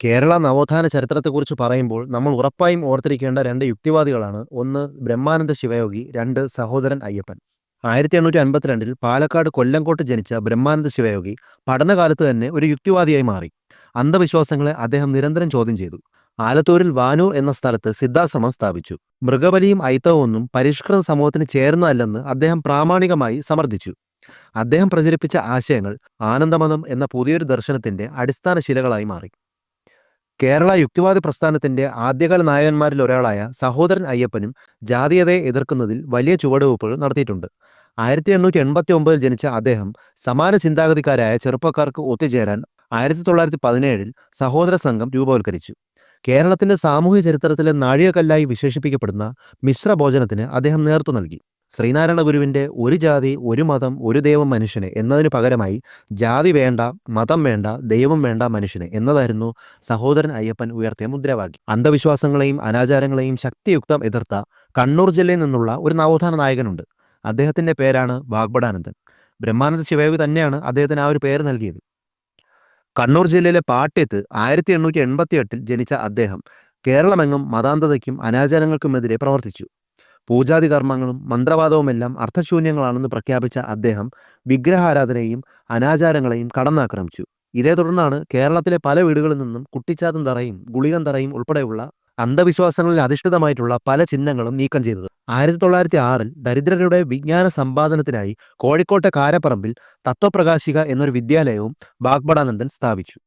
കേരള നവോത്ഥാന ചരിത്രത്തെക്കുറിച്ച് പറയുമ്പോൾ നമ്മൾ ഉറപ്പായും ഓർത്തിരിക്കേണ്ട രണ്ട് യുക്തിവാദികളാണ്. ഒന്ന് ബ്രഹ്മാനന്ദ ശിവയോഗി രണ്ട് സഹോദരൻ അയ്യപ്പൻ. ആയിരത്തി എണ്ണൂറ്റി അൻപത്തിരണ്ടിൽ പാലക്കാട് കൊല്ലങ്കോട്ട് ജനിച്ച ബ്രഹ്മാനന്ദ ശിവയോഗി പഠനകാലത്ത് തന്നെ ഒരു യുക്തിവാദിയായി മാറി. അന്ധവിശ്വാസങ്ങളെ അദ്ദേഹം നിരന്തരം ചോദ്യം ചെയ്തു. ആലത്തൂരിൽ വാനൂർ എന്ന സ്ഥലത്ത് സിദ്ധാശ്രമം സ്ഥാപിച്ചു. മൃഗബലിയും ഐത്തവും ഒന്നും പരിഷ്കൃത സമൂഹത്തിന് ചേർന്നതല്ലെന്ന് അദ്ദേഹം പ്രാമാണികമായി സമർത്ഥിച്ചു. അദ്ദേഹം പ്രചരിപ്പിച്ച ആശയങ്ങൾ ആനന്ദമതം എന്ന പുതിയൊരു ദർശനത്തിന്റെ അടിസ്ഥാന ശിലകളായി മാറി. കേരള യുക്തിവാദി പ്രസ്ഥാനത്തിന്റെ ആദ്യകാല നായകന്മാരിൽ ഒരാളായ സഹോദരൻ അയ്യപ്പനും ജാതീയതയെ എതിർക്കുന്നതിൽ വലിയ ചുവടുവയ്പ്പുകൾ നടത്തിയിട്ടുണ്ട്. ആയിരത്തി എണ്ണൂറ്റി എൺപത്തി ഒമ്പതിൽ ജനിച്ച അദ്ദേഹം സമാന ചിന്താഗതിക്കാരായ ചെറുപ്പക്കാർക്ക് ഒത്തുചേരാൻ ആയിരത്തി തൊള്ളായിരത്തി പതിനേഴിൽ സഹോദര സംഘം രൂപവൽക്കരിച്ചു കേരളത്തിന്റെ സാമൂഹ്യ ചരിത്രത്തിലെ നാഴികക്കല്ലായി വിശേഷിപ്പിക്കപ്പെടുന്ന മിശ്ര ഭോജനത്തിന് അദ്ദേഹം നേതൃത്വം നൽകി. ശ്രീനാരായണ ഗുരുവിന്റെ ഒരു ജാതി ഒരു മതം ഒരു ദൈവം മനുഷ്യന് എന്നതിന് പകരമായി ജാതി വേണ്ട മതം വേണ്ട ദൈവം വേണ്ട മനുഷ്യന് എന്നതായിരുന്നു സഹോദരൻ അയ്യപ്പൻ ഉയർത്തിയ മുദ്രാവാക്യം. അന്ധവിശ്വാസങ്ങളെയും അനാചാരങ്ങളെയും ശക്തിയുക്തം എതിർത്ത കണ്ണൂർ ജില്ലയിൽ നിന്നുള്ള ഒരു നവോത്ഥാന നായകനുണ്ട്. അദ്ദേഹത്തിന്റെ പേരാണ് വാഗ്ബടാനന്ദൻ ബ്രഹ്മാനന്ദ ശിവയോഗി തന്നെയാണ് അദ്ദേഹത്തിന് ആ ഒരു പേര് നൽകിയത്. കണ്ണൂർ ജില്ലയിലെ പാട്യത്ത് ആയിരത്തി എണ്ണൂറ്റി എൺപത്തി എട്ടിൽ ജനിച്ച അദ്ദേഹം കേരളമെങ്ങും മതാന്തതയ്ക്കും അനാചാരങ്ങൾക്കുമെതിരെ പ്രവർത്തിച്ചു. പൂജാതി കർമ്മങ്ങളും മന്ത്രവാദവുമെല്ലാം അർത്ഥശൂന്യങ്ങളാണെന്ന് പ്രഖ്യാപിച്ച അദ്ദേഹം വിഗ്രഹാരാധനയും അനാചാരങ്ങളെയും കടന്നാക്രമിച്ചു. ഇതേ തുടർന്നാണ് കേരളത്തിലെ പല വീടുകളിൽ നിന്നും കുട്ടിച്ചാത്തൻ തറയും ഗുളികൻ തറയും ഉൾപ്പെടെയുള്ള അന്ധവിശ്വാസങ്ങളിൽ അധിഷ്ഠിതമായിട്ടുള്ള പല ചിഹ്നങ്ങളും നീക്കം ചെയ്തത്. ആയിരത്തി തൊള്ളായിരത്തി ആറിൽ ദരിദ്രരുടെ വിജ്ഞാന സമ്പാദനത്തിനായി കോഴിക്കോട്ടെ കാരപ്പറമ്പിൽ തത്വപ്രകാശിക എന്നൊരു വിദ്യാലയവും ബാഗ്ബടാനന്ദൻ സ്ഥാപിച്ചു.